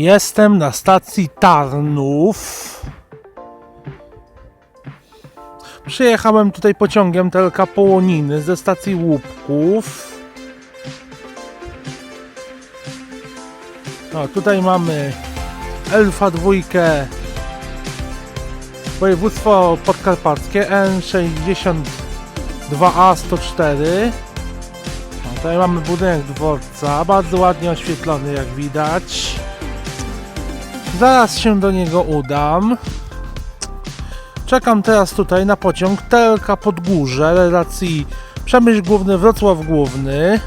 Jestem na stacji Tarnów. Przyjechałem tutaj pociągiem Telka Połoniny ze stacji Łupków. No, tutaj mamy Elfa dwójkę województwo podkarpackie N62A 104 no, Tutaj mamy budynek dworca, bardzo ładnie oświetlony jak widać. Zaraz się do niego udam. Czekam teraz tutaj na pociąg Telka Podgórze relacji Przemyśl Główny Wrocław Główny.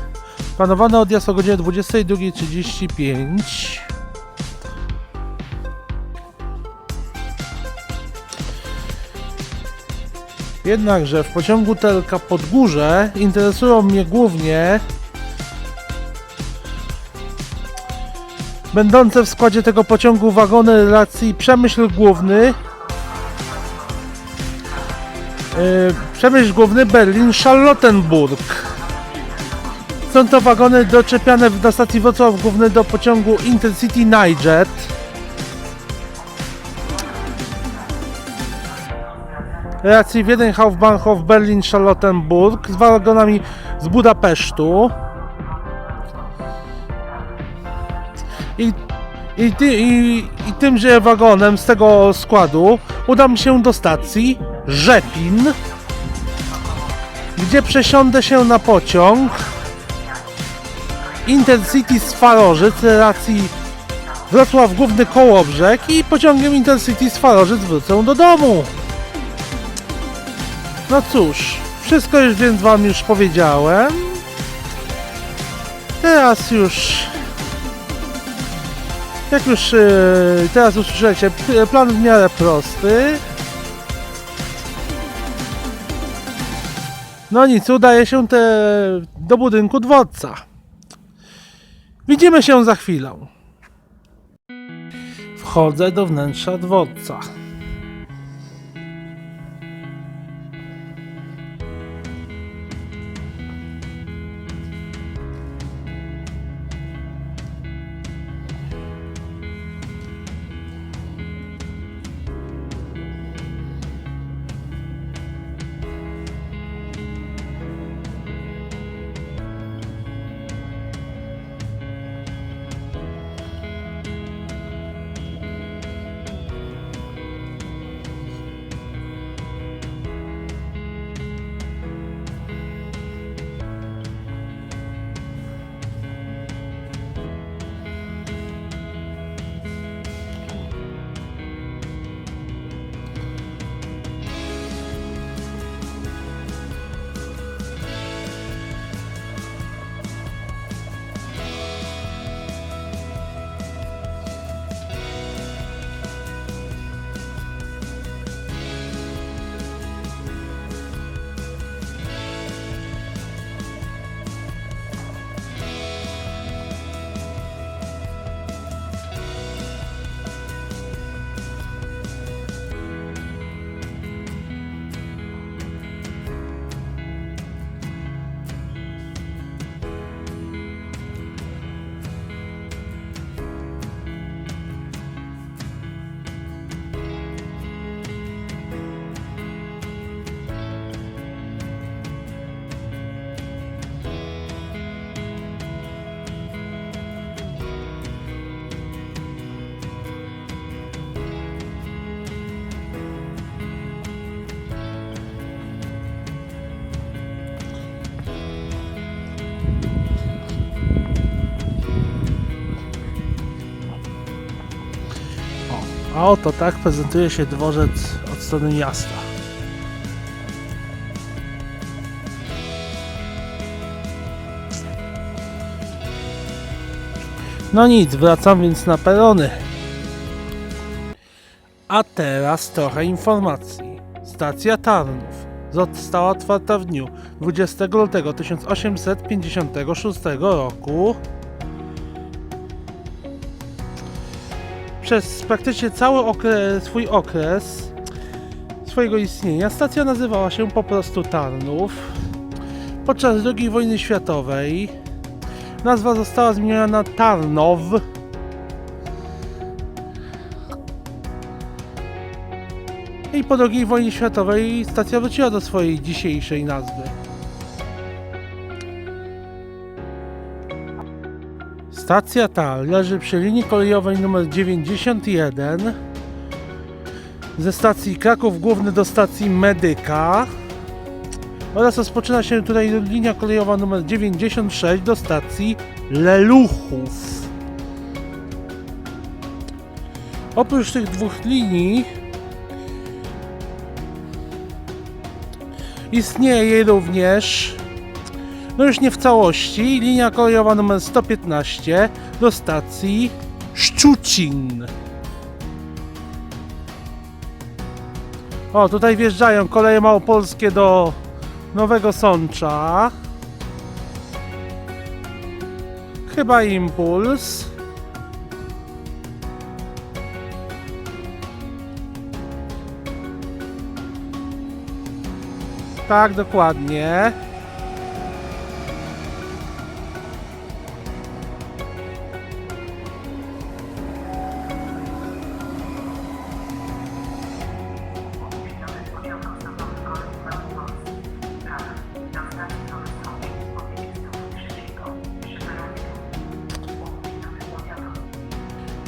Planowany odjazd o godzinie 22.35. Jednakże w pociągu Telka Podgórze interesują mnie głównie będące w składzie tego pociągu wagony relacji Przemyśl Główny. Yy, Przemyśl Główny Berlin Charlottenburg. Są to wagony doczepiane na stacji Wrocław Główny do pociągu Intercity Night relacji Wiedeń Hauptbahnhof Berlin Charlottenburg z wagonami z Budapesztu i, i, ty, i, i tymże wagonem z tego składu udam się do stacji Rzepin gdzie przesiądę się na pociąg Intercity z Farożyc relacji Wrocław Główny Kołobrzeg i pociągiem Intercity z Farożyc wrócę do domu. No cóż, wszystko już więc wam już powiedziałem. Teraz już jak już yy, teraz usłyszeliście, plan w miarę prosty. No nic, udaje się te do budynku dworca. Widzimy się za chwilę. Wchodzę do wnętrza dworca. Oto tak prezentuje się dworzec od strony miasta. No nic, wracam więc na perony. A teraz trochę informacji. Stacja Tarnów została otwarta w dniu 20 lutego 1856 roku. Przez praktycznie cały okres, swój okres swojego istnienia stacja nazywała się po prostu Tarnów. Podczas II wojny światowej nazwa została zmieniona na Tarnow. I po II wojnie światowej stacja wróciła do swojej dzisiejszej nazwy. Stacja ta leży przy linii kolejowej nr 91 ze stacji Kraków Główny do stacji Medyka oraz rozpoczyna się tutaj linia kolejowa nr 96 do stacji Leluchów. Oprócz tych dwóch linii istnieje również, no już nie w całości, linia kolejowa nr 115 do stacji Szczucin. O, tutaj wjeżdżają koleje małopolskie do Nowego Sącza. Chyba impuls. Tak, dokładnie.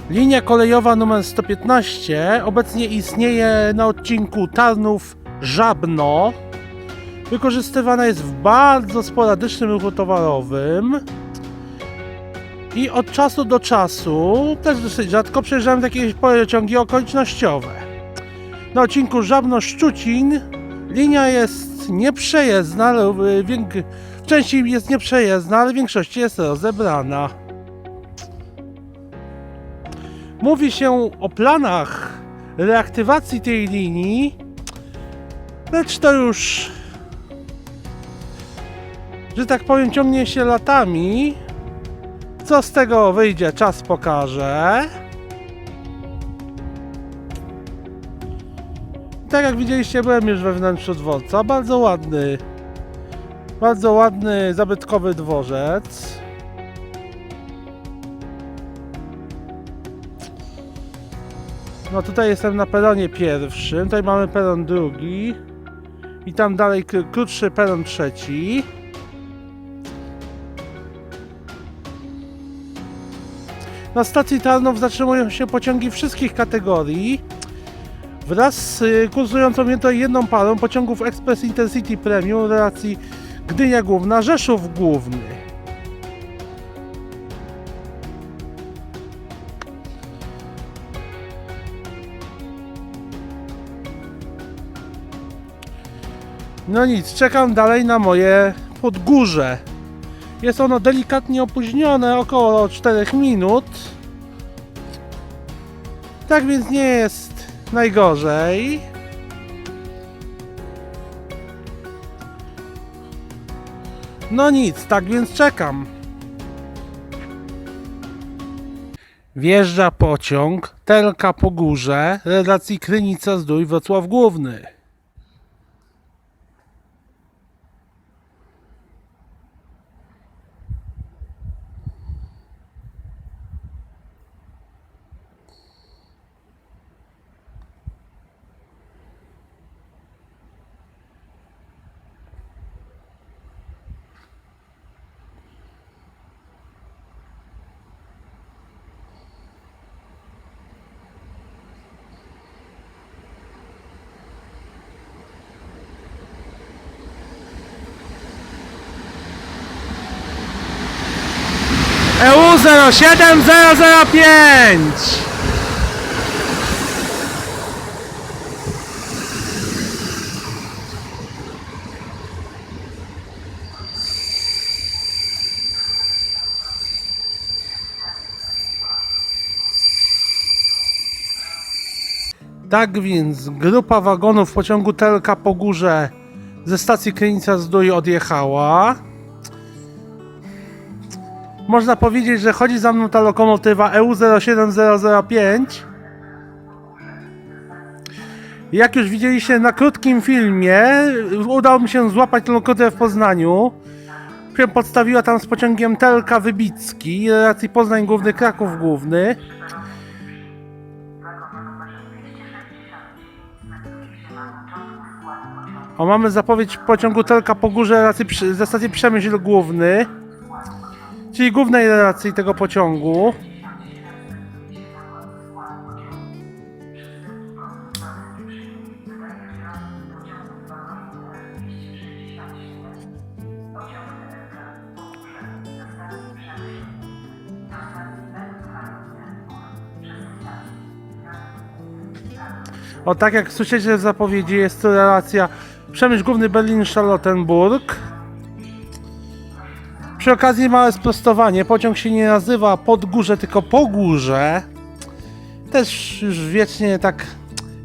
Linia kolejowa numer 115 obecnie istnieje na odcinku Tarnów-Żabno. Wykorzystywana jest w bardzo sporadycznym ruchu towarowym. I od czasu do czasu, też dosyć rzadko, przejeżdżają takie pociągi okolicznościowe. Na odcinku Żabno-Szczucin linia jest nieprzejezdna, więk- w części jest nieprzejezdna, ale w większości jest rozebrana. Mówi się o planach reaktywacji tej linii, lecz to już, że tak powiem, ciągnie się latami. Co z tego wyjdzie, czas pokaże. Tak jak widzieliście, byłem już we wnętrzu dworca. Bardzo ładny, bardzo ładny, zabytkowy dworzec. No tutaj jestem na peronie pierwszym, tutaj mamy peron drugi i tam dalej kr- krótszy peron trzeci. Na stacji Tarnów zatrzymują się pociągi wszystkich kategorii wraz z y, kursującą jedną parą pociągów Express Intercity Premium relacji Gdynia Główna, Rzeszów Główny. No nic, czekam dalej na moje podgórze. Jest ono delikatnie opóźnione, około 4 minut. Tak więc nie jest najgorzej. No nic, tak więc czekam. Wjeżdża pociąg Telka po górze relacji Krynica Zdrój Wrocław Główny. E EU 07005 Tak więc grupa wagonów pociągu Telka po górze ze stacji Krynica Zdrój odjechała. Można powiedzieć, że chodzi za mną ta lokomotywa E EU07005. Jak już widzieliście na krótkim filmie, udało mi się złapać tę lokomotywę w Poznaniu. Się podstawiła tam z pociągiem Telka Wybicki, relacji Poznań Główny, Kraków Główny. O, mamy zapowiedź pociągu Telka po górze przy- ze stacji Przemyśl Główny, czyli głównej relacji tego pociągu. O tak jak słyszycie w zapowiedzi, jest to relacja Przemyśl Główny Berlin-Charlottenburg. Przy okazji małe sprostowanie. Pociąg się nie nazywa pod górze, tylko po górze. Też już wiecznie tak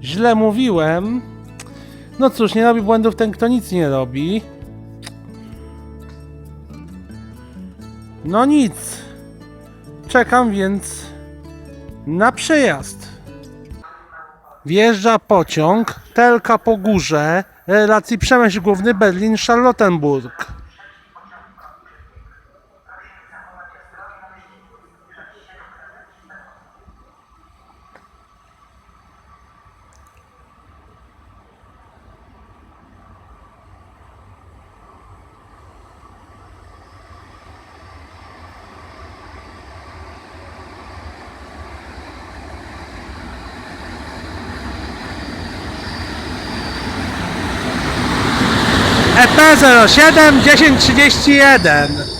źle mówiłem. No cóż, nie robi błędów ten, kto nic nie robi. No nic. Czekam więc na przejazd. Wjeżdża pociąg Telka po górze relacji Przemyśl Główny Berlin-Charlottenburg. EP 07 1031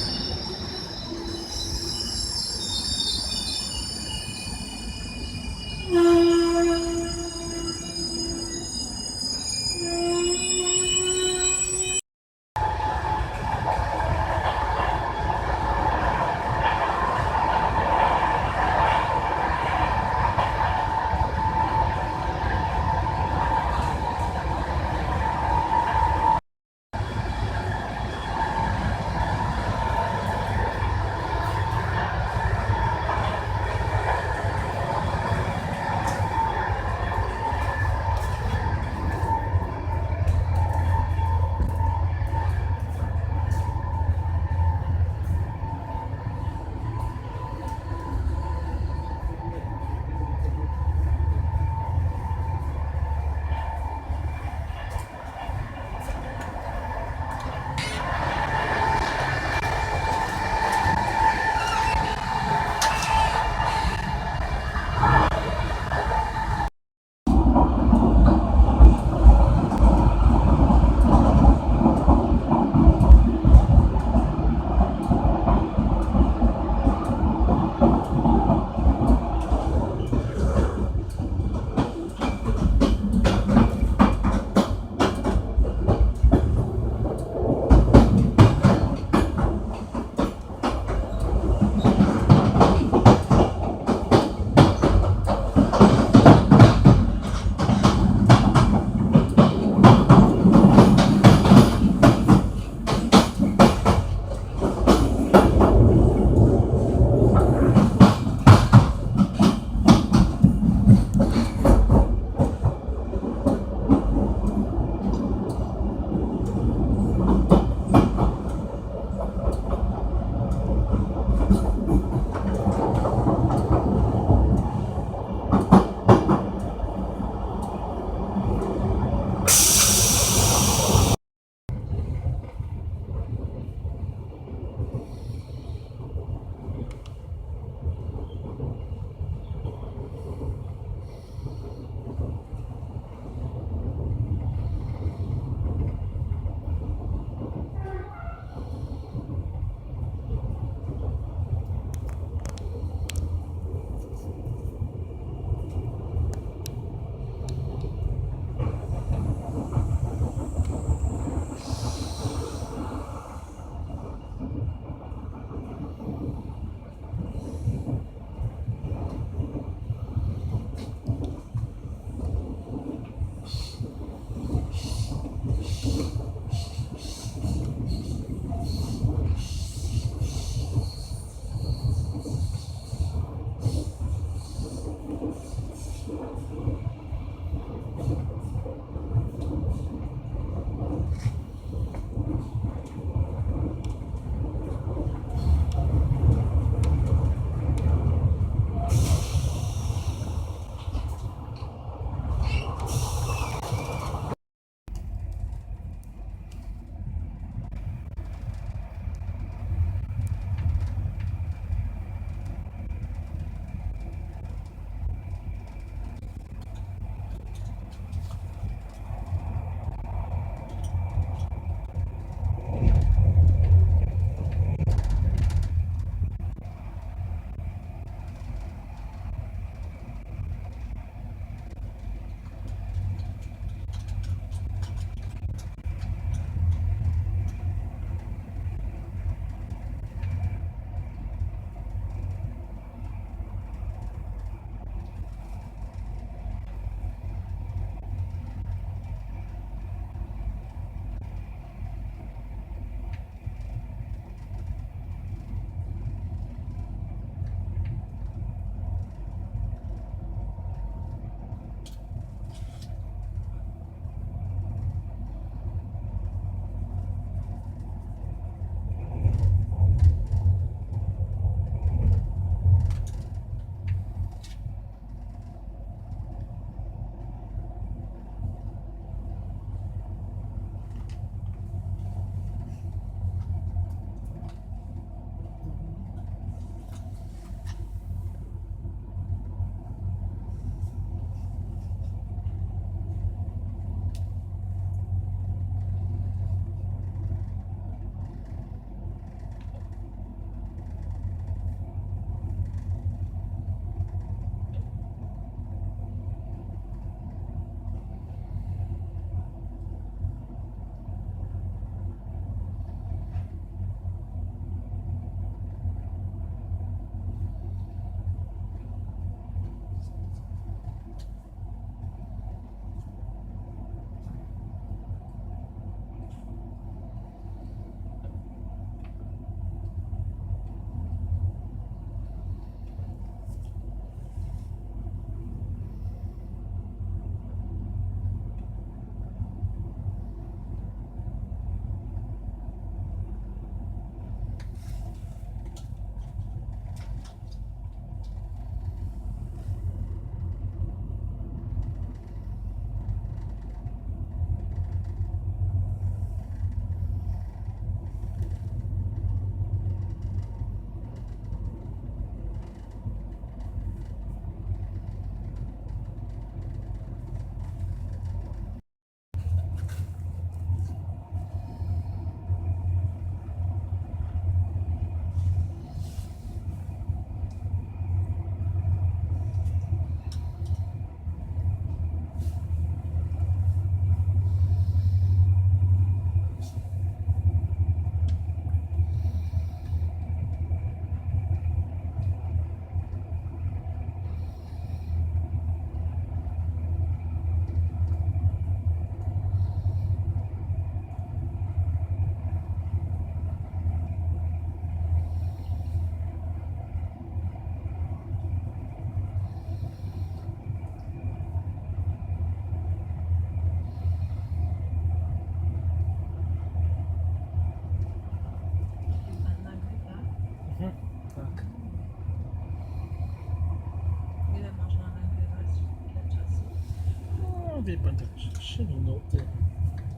pan, tak 3 minuty.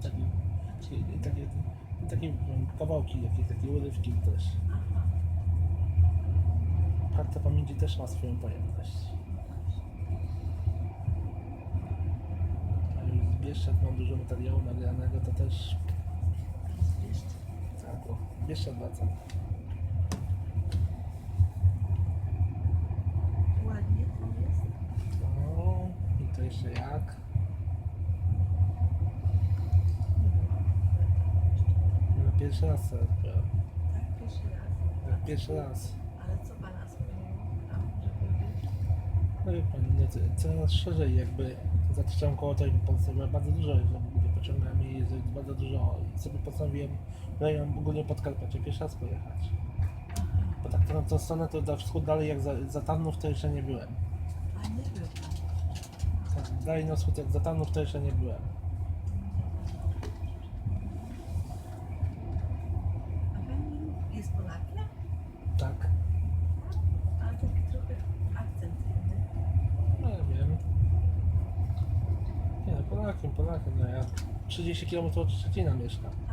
Takie, takie, takie, takie kawałki, jakieś takie urywki też. Karta pamięci też ma swoją pojemność. A już z Bieszczad mam dużo materiału nagranego, to też tak, o, Bieszczad wraca. Ładnie to jest. No i to jeszcze jak? No, pierwszy raz to odbieram. Tak, pierwszy raz. Tak, Pierwszy raz. Ale co pana skłoniło tam, żeby być? No wie pan, no, co- coraz szerzej jakby zatrzymałem koło tej Polsce, bo bardzo dużo jest, no, pociągami jest bardzo dużo i sobie postanowiłem rejon ogólnie Podkarpacie pierwszy raz pojechać. Bo tak to na tą stronę to na wschód dalej jak za, za Tarnów to jeszcze nie byłem. A nie był pan. Tak, dalej na wschód jak za Tarnów to jeszcze nie byłem. 主治医関山総なんでした。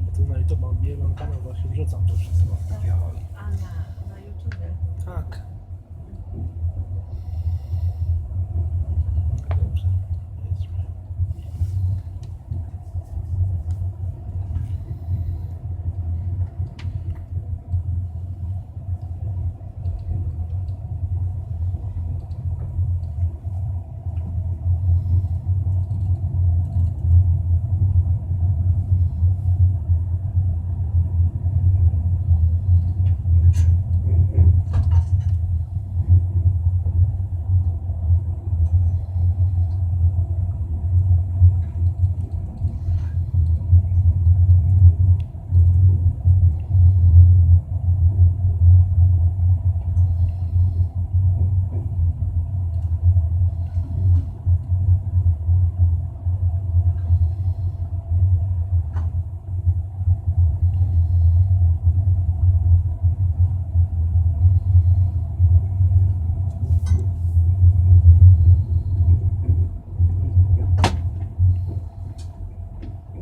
Bo tu na YouTube mam, mam kanał, właśnie wrzucam to wszystko. Takie, o, A na, na YouTubie. tak.